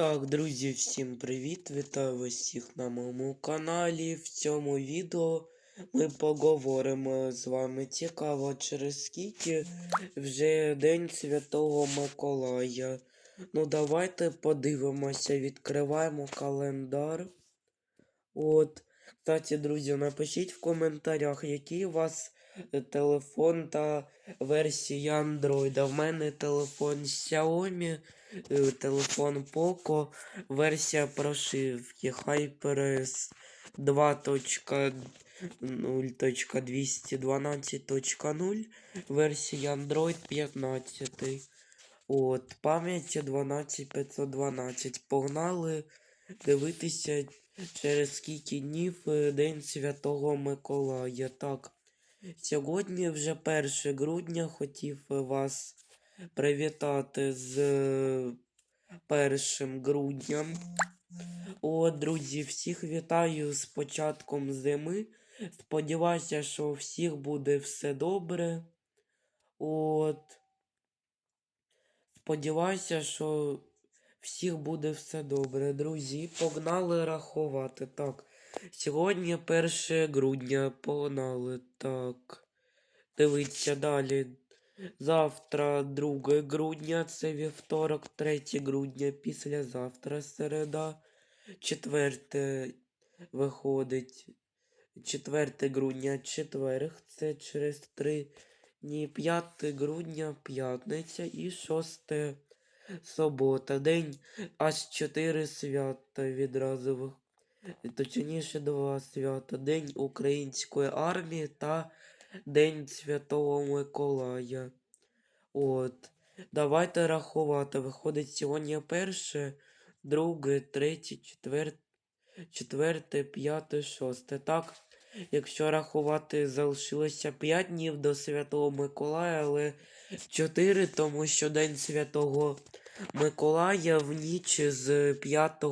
Так, друзі, всім привіт! Вітаю вас всіх на моєму каналі. В цьому відео ми поговоримо з вами цікаво, через скільки вже День Святого Миколая. Ну, давайте подивимося, відкриваємо календар. От. Кстати, друзі, напишіть в коментарях, який у вас телефон та версія Android. В мене телефон Xiaomi, телефон Poco, версія прошивки HyperX 2.0.212.0, версія Android 15. От, пам'яті 12512. Погнали дивитися через скільки днів е, День Святого Миколая. Так, сьогодні вже 1 грудня хотів е, вас привітати з е, 1 грудням. О, друзі, всіх вітаю з початком зими. Сподіваюся, що у всіх буде все добре. От. Сподіваюся, що всіх буде все добре, друзі. Погнали рахувати. Так. Сьогодні 1 грудня. Погнали. Так. Дивіться далі. Завтра 2 грудня, це вівторок, 3 грудня, післязавтра середа. 4 виходить. 4 грудня, четверг, це через 3 дні. 5 грудня, п'ятниця і 6 субота. День аж 4 свята відразу. Точніше, два свята. День Української армії та День Святого Миколая. От. Давайте рахувати. Виходить сьогодні перше, друге, третє, четверте, четверте, п'яте, шосте. Так, якщо рахувати, залишилося 5 днів до Святого Миколая, але 4, тому що День Святого Миколая в ніч з 5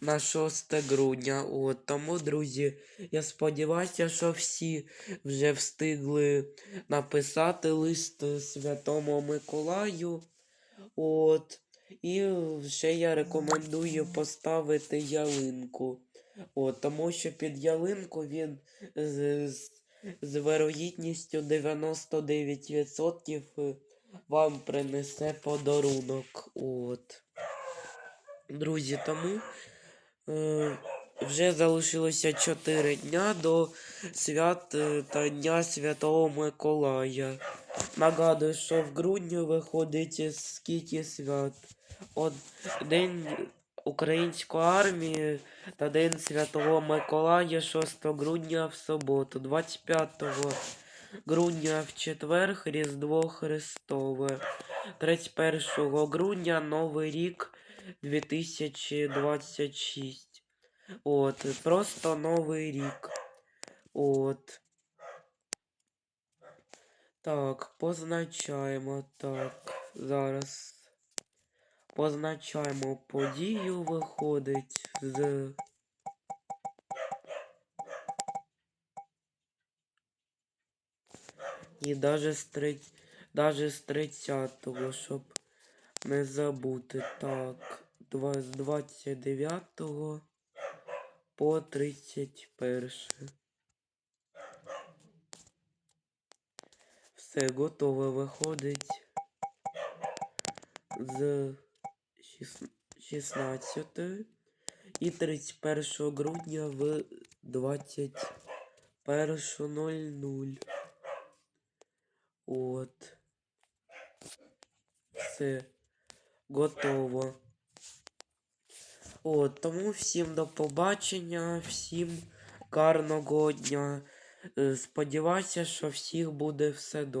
на 6 грудня. От, тому, друзі, я сподіваюся, що всі вже встигли написати лист Святому Миколаю. От. І ще я рекомендую поставити ялинку. От, тому що під ялинку він з, з, з вирогідністю 99% вам принесе подарунок. От. Друзі, тому е, вже залишилося 4 дня до свят е, та Дня Святого Миколая. Нагадую, що в грудні виходить скільки свят. От День Української армії та День Святого Миколая 6 грудня в суботу, 25 грудня в четвер Різдво Христове, 31 грудня Новий рік 2026. От, просто Новий рік. От. Так, позначаємо так. Зараз. Позначаємо подію виходить з. І даже з, три... даже з 30-го, щоб не забути. Так, з 29 по 31. Все готове виходить з шіс- 16 і 31 грудня в 21.00. От. Все готово. От, тому всім до побачення, всім карного дня. Е, Сподіваюся, що всіх буде все добре.